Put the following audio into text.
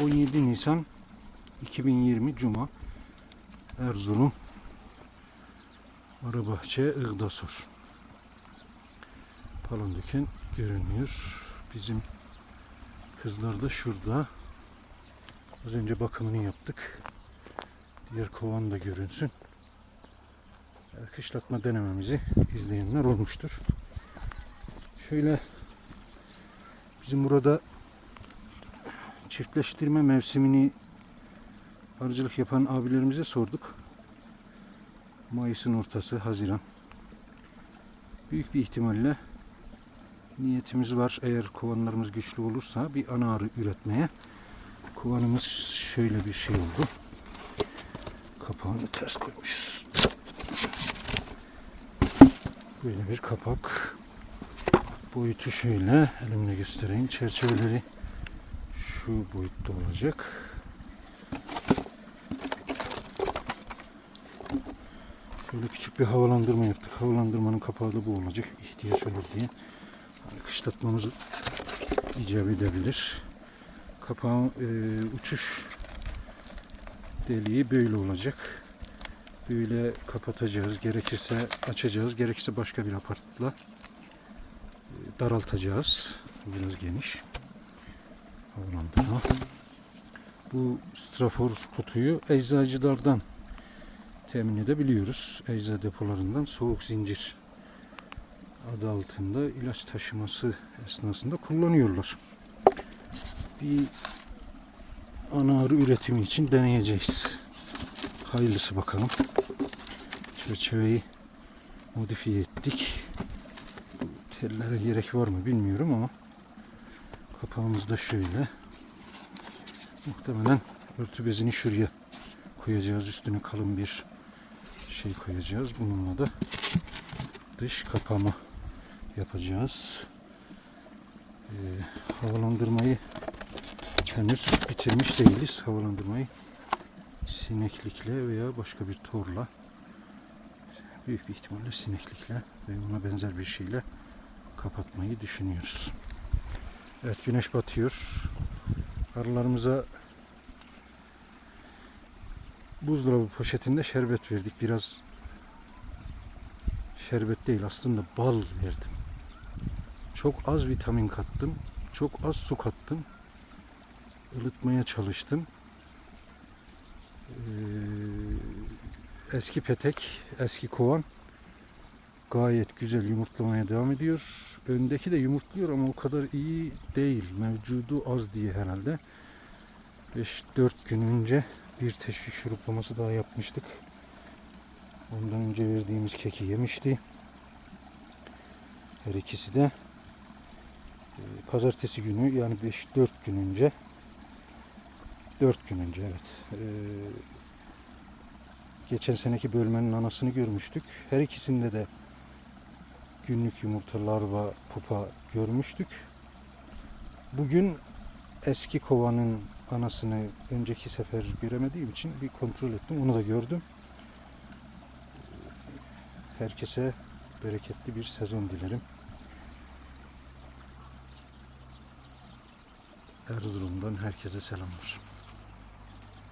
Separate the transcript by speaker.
Speaker 1: 17 Nisan 2020 Cuma Erzurum Arabahçe Iğdasor Palandöken görünüyor. Bizim kızlar da şurada. Az önce bakımını yaptık. Diğer kovan da görünsün. Kışlatma denememizi izleyenler olmuştur. Şöyle bizim burada çiftleştirme mevsimini arıcılık yapan abilerimize sorduk. Mayıs'ın ortası, Haziran. Büyük bir ihtimalle niyetimiz var. Eğer kovanlarımız güçlü olursa bir ana arı üretmeye. Kovanımız şöyle bir şey oldu. Kapağını ters koymuşuz. Böyle bir kapak. Boyutu şöyle. Elimle göstereyim. Çerçeveleri şu boyutta olacak. Şöyle küçük bir havalandırma yaptık. Havalandırmanın kapağı da bu olacak. ihtiyaç olur diye. Hani kışlatmamız icap edebilir. Kapağın e, uçuş deliği böyle olacak. Böyle kapatacağız. Gerekirse açacağız. Gerekirse başka bir aparatla e, daraltacağız. Biraz geniş. Bu strafor kutuyu eczacılardan temin edebiliyoruz. Ecza depolarından soğuk zincir adı altında ilaç taşıması esnasında kullanıyorlar. Bir ana arı üretimi için deneyeceğiz. Hayırlısı bakalım. Çerçeveyi modifiye ettik. Tellere gerek var mı bilmiyorum ama kapağımız da şöyle. Muhtemelen örtü bezini şuraya koyacağız. Üstüne kalın bir şey koyacağız. Bununla da dış kapama yapacağız. Ee, havalandırmayı henüz bitirmiş değiliz. Havalandırmayı sineklikle veya başka bir torla büyük bir ihtimalle sineklikle ve ona benzer bir şeyle kapatmayı düşünüyoruz. Evet güneş batıyor. Arılarımıza buzdolabı poşetinde şerbet verdik. Biraz şerbet değil aslında bal verdim. Çok az vitamin kattım. Çok az su kattım. ılıtmaya çalıştım. Ee, eski petek, eski kovan gayet güzel yumurtlamaya devam ediyor. Öndeki de yumurtluyor ama o kadar iyi değil. Mevcudu az diye herhalde. 5-4 gün önce bir teşvik şuruplaması daha yapmıştık. Ondan önce verdiğimiz keki yemişti. Her ikisi de e, pazartesi günü yani 5-4 gün önce 4 gün önce evet. e, geçen seneki bölmenin anasını görmüştük. Her ikisinde de günlük yumurta, larva, pupa görmüştük. Bugün eski kovanın anasını önceki sefer göremediğim için bir kontrol ettim. Onu da gördüm. Herkese bereketli bir sezon dilerim. Erzurum'dan herkese selamlar.